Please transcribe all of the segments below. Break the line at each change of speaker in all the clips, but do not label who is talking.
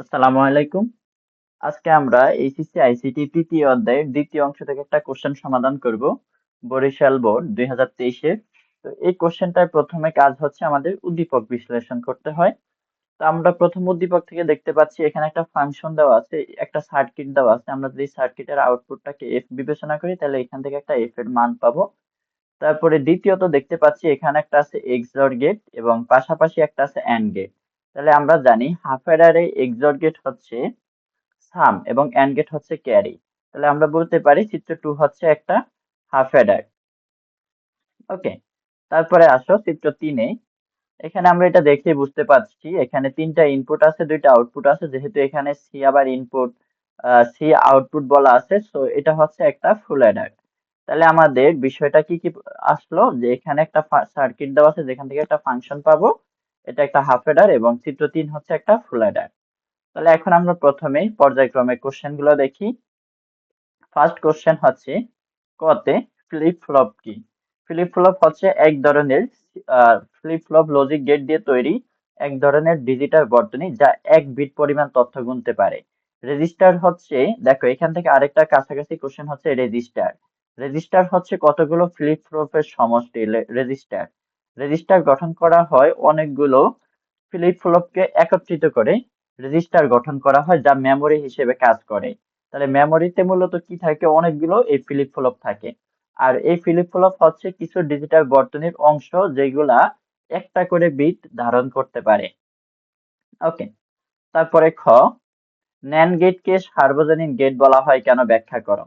আসসালামু আলাইকুম। আজকে আমরা এইচএসসি, আইসিটি তৃতীয় অধ্যায়ের দ্বিতীয় অংশ থেকে একটা কোশ্চেন সমাধান করব। বরিশাল বোর্ড দুই হাজার তেইশের তো এই কোশ্চেনটার প্রথমে কাজ হচ্ছে আমাদের উদ্দীপক বিশ্লেষণ করতে হয়। তো আমরা প্রথম উদ্দীপক থেকে দেখতে পাচ্ছি, এখানে একটা ফাংশন দেওয়া আছে, একটা সার্কিট দেওয়া আছে। আমরা যদি সার্কিটের আউটপুটটাকে এফ বিবেচনা করি, তাহলে এখান থেকে একটা এফ এর মান পাবো। তারপরে দ্বিতীয়ত দেখতে পাচ্ছি, এখানে একটা আছে এক্সর গেট এবং পাশাপাশি একটা আছে অ্যান্ড গেট তাহলে আমরা জানি হাফ অ্যাডারে এক্সর গেট হচ্ছে সাম এবং অ্যান্ড গেট হচ্ছে ক্যারি তাহলে আমরা বলতে পারি চিত্র টু হচ্ছে একটা হাফ অ্যাডার ওকে তারপরে আসো চিত্র তিনে এখানে আমরা এটা দেখে বুঝতে পারছি, এখানে তিনটা ইনপুট আছে, দুইটা আউটপুট আছে, যেহেতু এখানে সি আবার ইনপুট সি আউটপুট বলা আছে সো এটা হচ্ছে একটা ফুল অ্যাডার তাহলে আমাদের বিষয়টা কি কি আসলো, যে এখানে একটা সার্কিট দেওয়া আছে, যেখান থেকে একটা ফাংশন পাবো এটা একটা হাফ অ্যাডার এবং চিত্র তিন হচ্ছে একটা ফুল অ্যাডার তাহলে এখন আমরা প্রথমেই পর্যায়ক্রমে কোশ্চেনগুলো দেখি। ফার্স্ট কোশ্চেন হচ্ছে, কতে ফ্লিপ ফ্লপ কি? ফ্লিপ ফ্লপ হচ্ছে এক ধরনের ফ্লিপ ফ্লপ লজিক গেট দিয়ে তৈরি এক ধরনের ডিজিটাল বর্তনী যা এক বিট পরিমাণ তথ্য গুনতে পারে। রেজিস্টার হচ্ছে, দেখো এখান থেকে আরেকটা কাছাকাছি কোশ্চেন হচ্ছে রেজিস্টার রেজিস্টার হচ্ছে কতগুলো ফ্লিপ ফ্লপের সমষ্টি রেজিস্টার রেজিস্টার গঠন করা হয় অনেকগুলো ফ্লিপ ফ্লপকে একত্রিত করে রেজিস্টার গঠন করা হয় যা মেমোরি হিসেবে কাজ করে। তাহলে মেমোরিতে মূলত কি থাকে? অনেকগুলো এই ফ্লিপ ফ্লপ থাকে। আর এই ফ্লিপ ফ্লপ হচ্ছে কিছু ডিজিটাল বর্তনীর অংশ যেগুলা একটা করে বিট ধারণ করতে পারে। ওকে তারপরে খ ন্যান গেটকে সার্বজনীন গেট বলা হয় কেন? ব্যাখ্যা করো।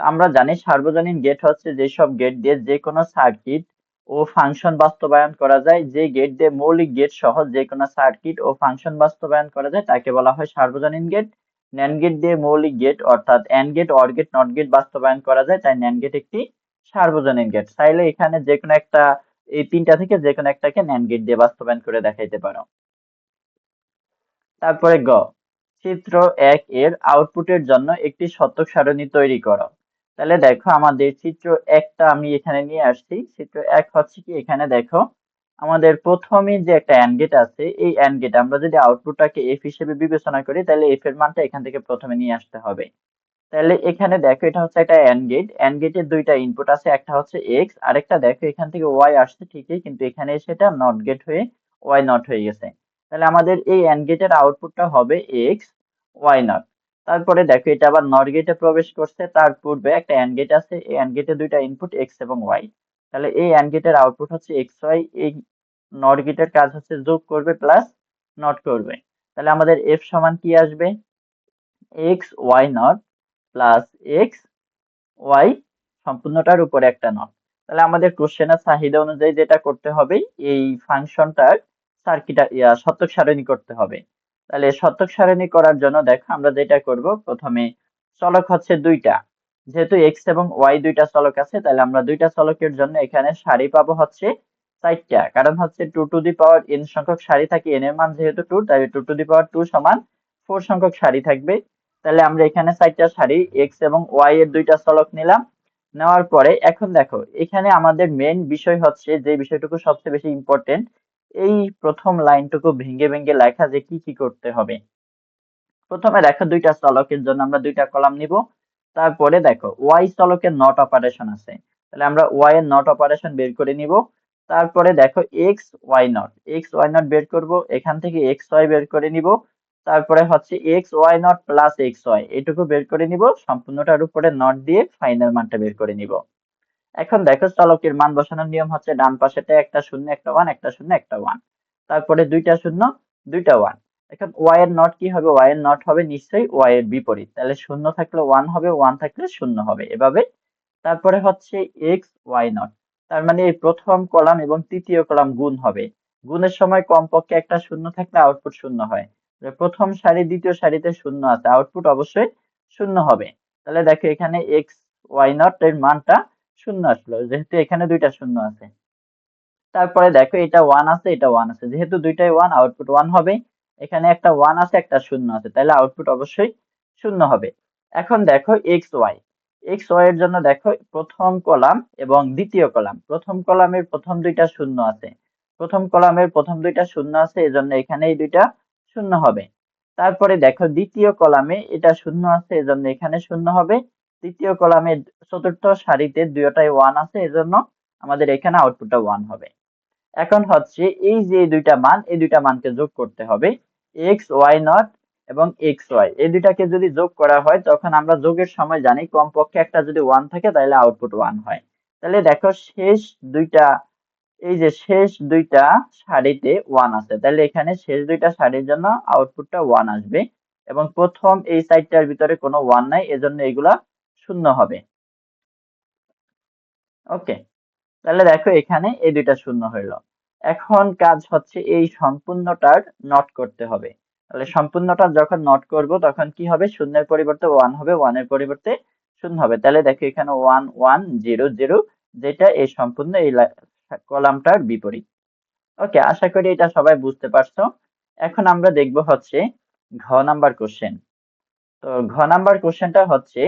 আমরা জানি সার্বজনীন গেট হচ্ছে যেসব গেট দিয়ে যে কোনো সার্কিট ও ফাংশন বাস্তবায়ন করা যায়, যে গেট দিয়ে মৌলিক গেট সহ যে কোনো সার্কিট ও ফাংশন বাস্তবায়ন করা যায়, তাকে বলা হয় সার্বজনীন গেট ন্যান গেট দিয়ে মৌলিক গেট অর্থাৎ and gate or gate not gate বাস্তবায়ন করা যায়, তাই ন্যান গেট একটি সার্বজনীন গেট চাইলে এখানে যে কোনো একটা, এই তিনটা থেকে যে কোনো একটাকে ন্যান গেট দিয়ে বাস্তবায়ন করে দেখাইতে পারো। তারপরে গ, চিত্র এক এর আউটপুটের জন্য একটি শতক সারণী তৈরি করো। তাহলে দেখো আমাদের চিত্র একটা আমি এখানে নিয়ে আসছি। চিত্র এক হচ্ছে কি এখানে দেখো আমাদের প্রথমে যে একটা অ্যান্ড গেট আছে, এই অ্যান্ড গেট আমরা যদি আউটপুটটাকে এফ হিসেবে বিবেচনা করি, তাহলে এফ এর মানটা এখান থেকে প্রথমে নিয়ে আসতে হবে। তাহলে এখানে দেখো এটা হচ্ছে একটা অ্যান্ড গেট অ্যান্ড গেটের দুইটা ইনপুট আছে, একটা হচ্ছে এক্স আরেকটা দেখো এখান থেকে ওয়াই আসছে ঠিকই, কিন্তু এখানে সেটা নট গেট হয়ে ওয়াই নট হয়ে গেছে। তাহলে আমাদের এই অ্যান্ড গেটের আউটপুটটা হবে এক্স ওয়াই নট তারপরে দেখো, এটা আবার নট গেটে প্রবেশ করছে, তার পূর্বে একটা অ্যান্ড গেট আছে, এই অ্যান্ড গেটে দুইটা ইনপুট এক্স এবং ওয়াই তাহলে এই অ্যান্ড গেটের আউটপুট হচ্ছে এক্স ওয়াই এই নট গেটের কাজ হচ্ছে যোগ করবে প্লাস নট করবে। তাহলে আমাদের এফ সমান কি আসবে? X Y not plus X Y সম্পূর্ণটার উপরে একটা নট তাহলে আমাদের কোশ্চেনের চাহিদা অনুযায়ী যেটা করতে হবে, এই ফাংশনটার সার্কিট শতক সারণী করতে হবে। তাহলে শতক সারণী করার জন্য দেখো আমরা যেটা করব, প্রথমে চলক হচ্ছে দুইটা। যেহেতু এক্স এবং ওয়াই দুইটা চলক আছে, তাহলে আমরা দুইটা চলকের জন্য এখানে সারি পাবো হচ্ছে চারটা। কারণ হচ্ছে two to the power N সংখ্যক সারি থাকে এন এর মান যেহেতু টু তাই two to the power two সমান ফোর সংখ্যক সারি থাকবে। তাহলে আমরা এখানে চারটা সারি এক্স এবং ওয়াই এর দুইটা চলক নিলাম। নেওয়ার পরে এখন দেখো, এখানে আমাদের মেন বিষয় হচ্ছে যে বিষয়টুকু সবচেয়ে বেশি ইম্পর্টেন্ট এই প্রথম লাইনটুকু ভেঙে ভেঙে লেখা যে কি কি করতে হবে। প্রথমে দেখো দুইটা চলকের জন্য আমরা দুইটা কলাম নিব। তারপরে দেখো ওয়াই চলকের নট অপারেশন আছে। তাহলে আমরা ওয়াই এর নট অপারেশন বের করে নিব। তারপরে দেখো X, Y not. X, Y not বের করব। এখান থেকে এক্স, ওয়াই বের করে নিব। তারপরে হচ্ছে X, Y not plus X, Y. এটুকু বের করে নিব। সম্পূর্ণটার উপরে নট দিয়ে ফাইনাল মানটা বের করে নিব। এখন দেখো চলকের মান বসানোর নিয়ম হচ্ছে ডান পাশেতে একটা শূন্য, একটা ওয়ান, একটা শূন্য, একটা ওয়ান। তারপরে দুইটা শূন্য, দুইটা ওয়ান। এখন ওয়াই এর নট কি হবে? ওয়াই এর নট হবে নিশ্চয়ই ওয়াই এর বিপরীত। তাহলে শূন্য থাকলে ওয়ান হবে ওয়ান থাকলে শূন্য হবে এভাবে। তারপরে হচ্ছে এক্স ওয়াই নট তার মানে এই প্রথম কলাম এবং তৃতীয় কলাম গুণ হবে। গুণের সময় কমপক্ষে একটা শূন্য থাকলে আউটপুট শূন্য হয়। প্রথম সারি, দ্বিতীয় সারিতে শূন্য আছে আউটপুট অবশ্যই শূন্য হবে। তাহলে দেখো এখানে এক্স ওয়াই নট এর মানটা শূন্য আসলো, যেহেতু এখানে দুইটা শূন্য আছে। তারপরে দেখো এটা ওয়ান আছে, এটা ওয়ান আছে। যেহেতু দুইটাই ওয়ান আউটপুট ওয়ান হবে। এখানে একটা ওয়ান আছে, একটা শূন্য আছে। তাহলে আউটপুট অবশ্যই শূন্য হবে। এখন দেখো এক্স ওয়াই এক্স ওয়াই এর জন্য দেখো প্রথম কলাম এবং দ্বিতীয় কলাম। প্রথম কলামের প্রথম দুইটা শূন্য আছে। প্রথম কলামের প্রথম দুইটা শূন্য আছে, এজন্য এখানে এই দুইটা শূন্য হবে। তারপরে দেখো দ্বিতীয় কলামে এটা শূন্য আছে, এজন্য এখানে শূন্য হবে। তৃতীয় কলামে চতুর্থ সারিতে দুইটাই ওয়ান আছে, এজন্য আমাদের এখানে আউটপুটটা ওয়ান হবে। এখন হচ্ছে এই যে দুইটা মান, এই দুইটা মানকে যোগ করতে হবে এক্স ওয়াই নট এবং এক্স ওয়াই এই দুইটাকে যদি যোগ করা হয়, তখন আমরা যোগের সময় জানি কমপক্ষে একটা যদি ওয়ান থাকে, তাহলে আউটপুট ওয়ান হয়। তাহলে দেখো শেষ দুইটা, এই যে শেষ দুইটা সারিতে ওয়ান আছে, তাহলে এখানে শেষ দুইটা সারির জন্য আউটপুটটা ওয়ান আসবে। এবং প্রথম এই সাইডটার ভিতরে কোনো ওয়ান নাই, এজন্য এগুলা শূন্য হবে। ওকে, তাহলে দেখো এখানে এই দুইটা শূন্য হইল। এখন কাজ হচ্ছে এই সম্পূর্ণটার নট করতে হবে। তাহলে সম্পূর্ণটা যখন নট করব, তখন কি হবে? শূন্যের পরিবর্তে ওয়ান হবে ওয়ানের পরিবর্তে শূন্য হবে। তাহলে দেখো এখানে ওয়ান ওয়ান জিরো জিরো যেটা এই সম্পূর্ণ এই কলামটার বিপরীত। ওকে, আশা করি এটা সবাই বুঝতে পারছ। এখন আমরা দেখব হচ্ছে ঘ নাম্বার কোশ্চেন তো ঘ নাম্বার কোশ্চেনটা হচ্ছে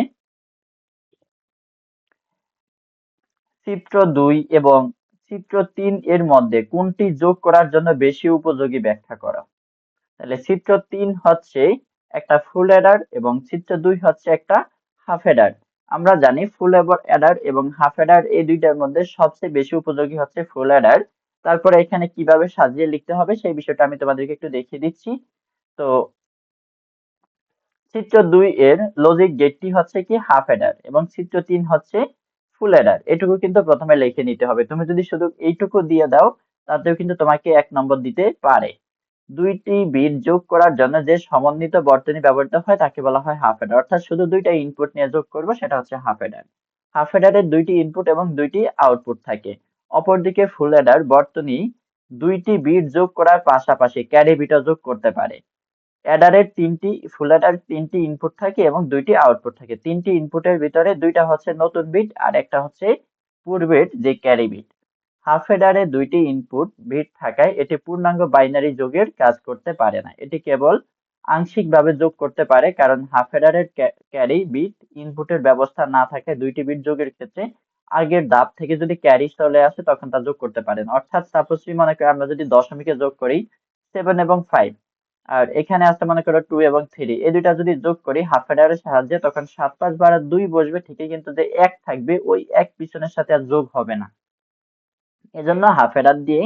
চিত্র দুই এবং চিত্র তিন এর মধ্যে কোনটি যোগ করার জন্য বেশি উপযোগী ব্যাখ্যা করো? তাহলে চিত্র তিন হচ্ছে একটা ফুল অ্যাডার এবং চিত্র দুই হচ্ছে একটা হাফ অ্যাডার। আমরা জানি ফুল অ্যাডার এবং হাফ অ্যাডার এই দুইটার মধ্যে সবচেয়ে বেশি উপযোগী হচ্ছে ফুল অ্যাডার। তারপরে এখানে কীভাবে সাজিয়ে লিখতে হবে সেই বিষয়টা আমি তোমাদেরকে একটু দেখিয়ে দিচ্ছি। তো চিত্র দুই এর লজিক গেটটি হচ্ছে কি হাফ অ্যাডার এবং চিত্র তিন হচ্ছে ফুল এডার এটুকু কিন্তু প্রথমে লিখে নিতে হবে। তুমি যদি শুধু এইটুকু দিয়ে দাও, তাতেও কিন্তু তোমাকে এক নম্বর দিতে পারে। দুইটি বিট যোগ করার জন্য যে সমন্বিত বর্তনী ব্যবহৃত হয়, তাকে বলা হয় হাফ এডার অর্থাৎ শুধু দুইটা ইনপুট নিয়ে যোগ করব, সেটা হচ্ছে হাফ অ্যাডার হাফ অ্যাডারের দুইটি ইনপুট এবং দুইটি আউটপুট থাকে। অপরদিকে ফুল এডার বর্তনী দুইটি বিট যোগ করার পাশাপাশি ক্যারি বিটও যোগ করতে পারে। অ্যাডারের তিনটি ফুল অ্যাডার তিনটি ইনপুট থাকে এবং দুইটি আউটপুট থাকে। তিনটি ইনপুটের ভিতরে দুইটা হচ্ছে নতুন বিট আর একটা হচ্ছে পূর্বের যে ক্যারি বিট হাফ অ্যাডারে দুইটি ইনপুট বিট থাকায় এটি পূর্ণাঙ্গ বাইনারি যোগের কাজ করতে পারে না। এটি কেবল আংশিকভাবে যোগ করতে পারে কারণ হাফ অ্যাডারের ক্যারি বিট ইনপুটের ব্যবস্থা না থাকে, দুইটি বিট যোগের ক্ষেত্রে। আগের ধাপ থেকে যদি ক্যারি চলে আসে তখন তা যোগ করতে পারে না অর্থাৎ সাপোজ মনে করি আমরা যদি দশমিকে যোগ করি সেভেন এবং ফাইভ আর এখানে আছে মনে করো টু এবং থ্রি এই দুইটা যদি যোগ করি হাফ অ্যাডারের সাহায্যে তখন সাত পাঁচ বারে দুই বসবে, ঠিকই কিন্তু যে এক থাকবে, ওই এক পিছনের সাথে আর যোগ হবে না। এজন্য হাফ অ্যাডার দিয়ে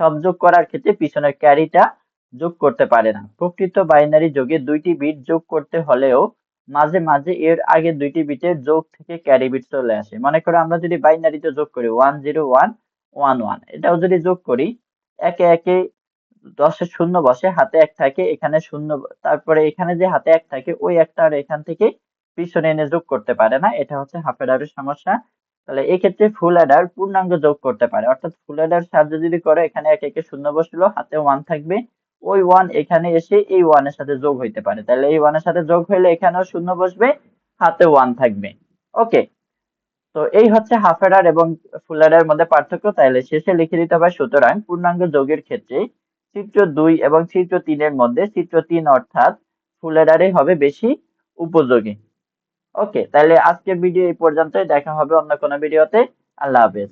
সব যোগ করার ক্ষেত্রে পিছনের ক্যারিটা যোগ করতে পারে না। প্রকৃত বাইনারি যোগে দুইটি বিট যোগ করতে হলেও মাঝে মাঝে এর আগে দুইটি বিটের যোগ থেকে ক্যারি বিট চলে আসে। মনে করো আমরা যদি বাইনারিতে যোগ করি one zero one one one এটাও যদি যোগ করি, একে একে দশের শূন্য বসে, হাতে এক থাকে, এখানে শূন্য তারপরে এখানে যে হাতে এক থাকে, ওই একটা আর এখান থেকে পিছনে এনে যোগ করতে পারে না, এটা হচ্ছে হাফ অ্যাডারের সমস্যা। তাহলে এই ক্ষেত্রে ফুল অ্যাডার পূর্ণাঙ্গ যোগ করতে পারে, অর্থাৎ ফুল অ্যাডার সাহায্যে যদি করে, এখানে এক একে শূন্য বসল, হাতে ওয়ান থাকবে, ওই ওয়ান এখানে এসে এই ওয়ানের সাথে যোগ হইতে পারে। তাহলে এই ওয়ানের সাথে যোগ হইলে এখানেও শূন্য বসবে, হাতে ওয়ান থাকবে। ওকে, তো এই হচ্ছে হাফ অ্যাডার এবং ফুল অ্যাডার মধ্যে পার্থক্য। তাহলে শেষে লিখে দিতে হবে সুতরাং পূর্ণাঙ্গ যোগের ক্ষেত্রে চিত্র দুই এবং চিত্র তিনের মধ্যে, চিত্র তিন অর্থাৎ ফুলেরারে হবে বেশি উপযোগী। ওকে, তাহলে আজকের ভিডিও এই পর্যন্তই, দেখা হবে অন্য কোনো ভিডিওতে। আল্লাহ হাফেজ।